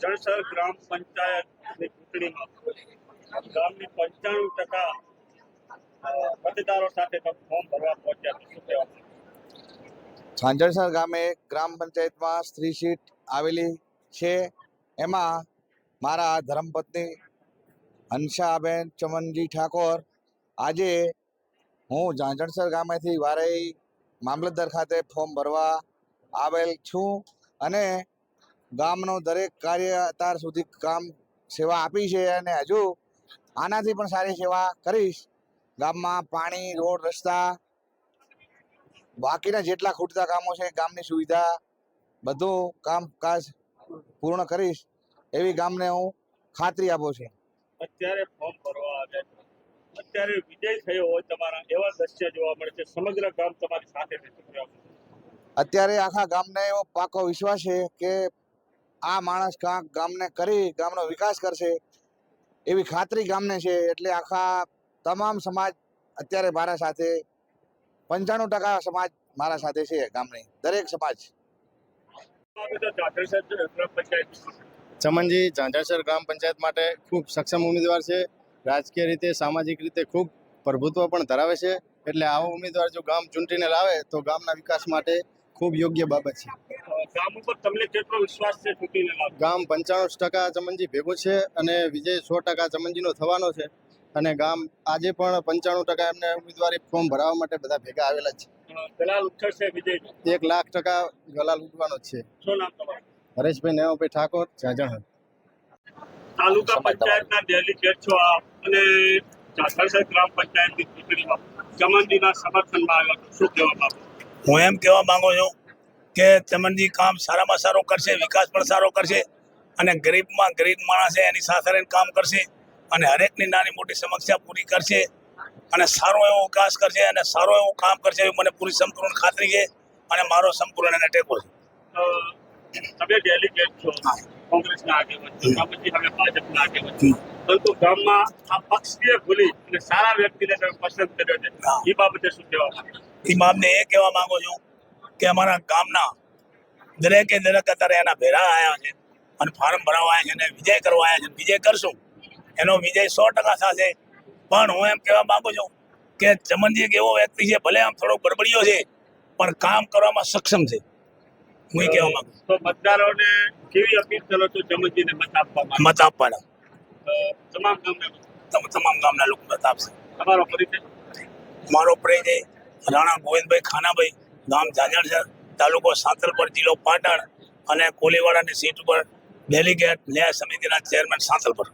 જળસર ગ્રામ પંચાયતની ચૂંટણીમાં ગામની પંચાણું ટકા મતદારો સાથે ફોર્મ ભરવા પહોંચ્યા શું કહેવા માંગો? ગામે ગ્રામ પંચાયતમાં સ્ત્રી સીટ આવેલી છે. એમાં મારા ધર્મપત્ની હંસાબેન ચમનજી ઠાકોર. આજે હું ઝાંઝણસર ગામેથી વારઈ મામલતદાર ખાતે ફોર્મ ભરવા આવેલ છું અને ગામનો દરેક કાર્ય અત્યાર સુધી કામ સેવા આપી છે અને હજુ આનાથી પણ સારી સેવા કરીશ. ગામમાં પાણી રોડ રસ્તા બાકીના જેટલા ખૂટતા કામો છે ગામની સુવિધા બધું કામકાજ પૂર્ણ કરીશ એવી ગામને હું ખાતરી આપું છું. અત્યારે ફોર્મ ભરવા આવ્યા છો. અત્યારે વિજય થયો હોય તમારા એવા દ્રશ્ય જોવા મળે છે. સમગ્ર ગામ તમારી સાથે? અત્યારે આખા ગામને એવો પાકો વિશ્વાસ છે કે આ માણસ ગામને કરી, ગામનો વિકાસ કરશે. એવી ખાતરી ગામને છે એટલે આખા તમામ સમાજ અત્યારે મારા સાથે, પંચાણું ટકા સમાજ મારા સાથે છે ગામની, દરેક સમાજ. ચમનજી, ઝાંઝાસર ગ્રામ પંચાયત માટે ખૂબ સક્ષમ ઉમેદવાર છે. રાજકીય રીતે, સામાજિક રીતે ખૂબ પ્રભુત્વ પણ ધરાવે છે. એટલે આવો ઉમેદવાર જો ગામ ચૂંટીને લાવે તો ગામના વિકાસ માટે ખૂબ યોગ્ય બાબત છે. ગામ ઉપર તમને કેટલો વિશ્વાસ છે ચૂંટીને લાવ ગામ પંચાણું ટકા ચમનજી ભેગું છે અને વિજય સો ટકા ચમનજીનો થવાનો છે. અને ગામ આજે પણ પંચાણું ટકા એમને ઉમેદવારી ફોર્મ ભરાવવા માટે બધા ભેગા આવેલા જ દલાલ ઉઠશે વિજય છે એક લાખ ટકા ગલાલ ઉઠવાનો છે. શું નામ તમારું? હરેશભાઈ નેવાભાઈ ઠાકોર ઝાંઝણ તાલુકા પંચાયતના ડેલિગેટ છો આપ અને જાગરસર ગ્રામ પંચાયતની ચૂંટણીમાં ચમનજીના સમર્થનમાં આવ્યા શું કહેવા માંગો હું એમ કહેવા માંગુ છું કે ચમનજી કામ સારામાં સારું કરશે વિકાસ પણ સારો કરશે અને ગરીબમાં ગરીબ માણસે એની સાથે રહીને કામ કરશે અને હરેકની નાની મોટી સમસ્યા પૂરી કરશે અને સારો એવો વિકાસ કરશે અને સારો એવું કામ કરશે એવી મને પૂરી સંપૂર્ણ ખાતરી છે અને મારો સંપૂર્ણ એને ટેકો છે. તમે ડેલિગેટ છો કોંગ્રેસના આગેવાન છો પછી હવે ભાજપના આગેવાન છો. પરંતુ ગામમાં આ પક્ષીય ભૂલી અને સારા વ્યક્તિને તમે પસંદ કર્યો છે. એ બાબતે શું કહેવા માંગો એ બાબને એ કહેવા માંગુ છું કે અમારા ગામના દરેકે દરેક અત્યારે એના ભેરા આવ્યા છે અને ફાર્મ ભરાવા આવ્યા છે અને વિજય કરવા આવ્યા છે. વિજય કરશું. એનો વિજય સો ટકા થશે. પણ હું એમ કહેવા માગું છું કે ચમનજી એક એવો વ્યક્તિ છે ભલે આમ થોડો ગડબડિયો છે પણ કામ કરવામાં સક્ષમ છે. હું એ કહેવા માંગુ તો મતદારોને કેવી અપીલ કરો છો ચમનજીને મત આપવા મત આપવાના. તમામ ગામને તમ- તમામ ગામના લોકો મત આપશે. તમારો પરિચય? મારો પરિચય રાણા ગોવિંદભાઈ ખાનાભાઈ ગામ ઝાંઝર તાલુકો સાંતલપર જિલ્લો પાટણ અને કોલીવાડાની સીટ ઉપર ડેલિગેટ ન્યાય સમિતિના ચેરમેન સાંતલપર